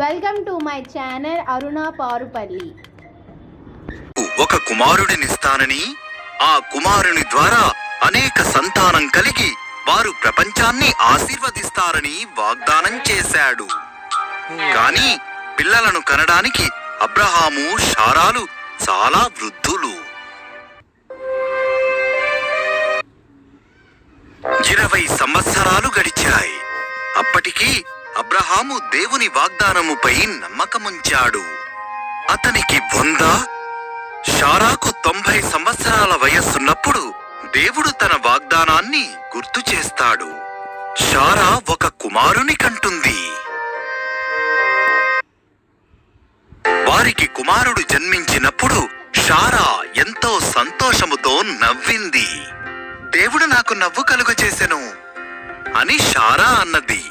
Welcome to my channel Aruna Parupalli ఒక కుమారుడినిస్తానని ఆ కుమారుని ద్వారా అనేక సంతానం కలిగి వారు ప్రపంచాన్ని ఆశీర్వదిస్తారని వాగ్దానం చేశాడు. కానీ పిల్లలను కనడానికి అబ్రహాము షారాలు చాలా వృద్ధులు. ఇరవై సంవత్సరాలు గడిచాయి. అప్పటికీ అబ్రహాము దేవుని వాగ్దానముపై నమ్మకముంచాడు. అతనికి వంద షారాకు తొంభై సంవత్సరాల వయస్సున్నప్పుడు దేవుడు తన వాగ్దానాన్ని గుర్తు చేస్తాడు. షారా ఒక కుమారుని కంటుంది. వారికి కుమారుడు జన్మించినప్పుడు షారా ఎంతో సంతోషముతో నవ్వింది. దేవుడు నాకు నవ్వు కలుగజేసెను అని షారా అన్నది.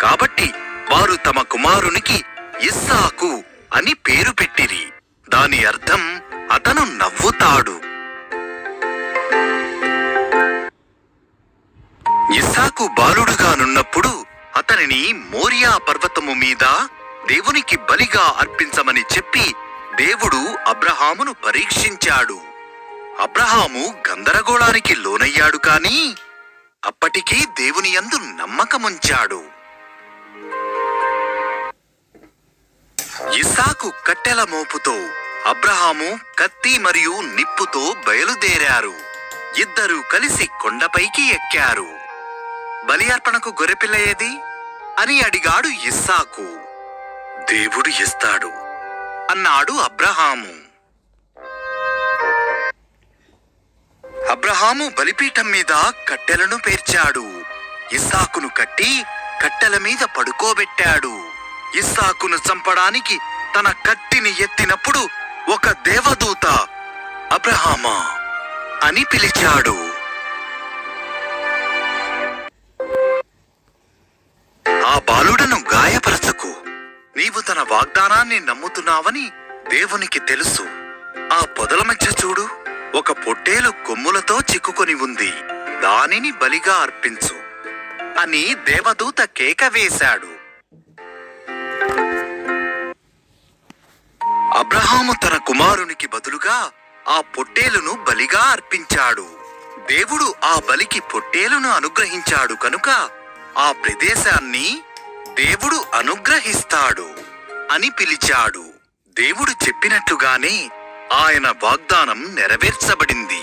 కాబట్టి వారు తమ కుమారునికి ఇస్సాకు అని పేరు పెట్టిరి. దాని అర్థం అతను నవ్వుతాడు. ఇస్సాకు బాలుడుగానున్నప్పుడు అతనిని మోరియా పర్వతము మీద దేవునికి బలిగా అర్పించమని చెప్పి దేవుడు అబ్రహామును పరీక్షించాడు. అబ్రహాము గందరగోళానికి లోనయ్యాడు కాని అప్పటికీ దేవుని యందు నమ్మకముంచాడు. ఇసాకు కట్టెల మోపుతో అబ్రహాము కత్తి మరియు నిప్పుతో బయలుదేరారు. ఇద్దరూ కలిసి కొండపైకి ఎక్కారు. బలి అర్పణకు గొర్రెపిల్ల ఏది? అని అడిగాడు ఇస్సాకు. దేవుడు ఇస్తాడు అన్నాడు అబ్రహాము. అబ్రహాము బలిపీఠం మీద కట్టెలను పేర్చాడు. ఇస్సాకును కట్టి కట్టెల మీద పడుకోబెట్టాడు. ఇస్సాకును చంపడానికి తన కత్తిని ఎత్తినప్పుడు ఒక దేవదూత అబ్రహామా అని పిలిచాడు. ఆ బాలుడను గాయపరచకు. నీవు తన వాగ్దానాన్ని నమ్ముతున్నావని దేవునికి తెలుసు. ఆ పొదల మధ్య చూడు ఒక పొట్టేలు కొమ్ములతో చిక్కుకొని ఉంది. దానిని బలిగా అర్పించు అని దేవదూత కేక వేశాడు. అబ్రహాము తన కుమారునికి బదులుగా ఆ పొట్టేలును బలిగా అర్పించాడు. దేవుడు ఆ బలికి పొట్టేలును అనుగ్రహించాడు కనుక ఆ ప్రదేశాన్ని దేవుడు అనుగ్రహిస్తాడు అని పిలిచాడు. దేవుడు చెప్పినట్లుగానే ఆయన వాగ్దానం నెరవేర్చబడింది.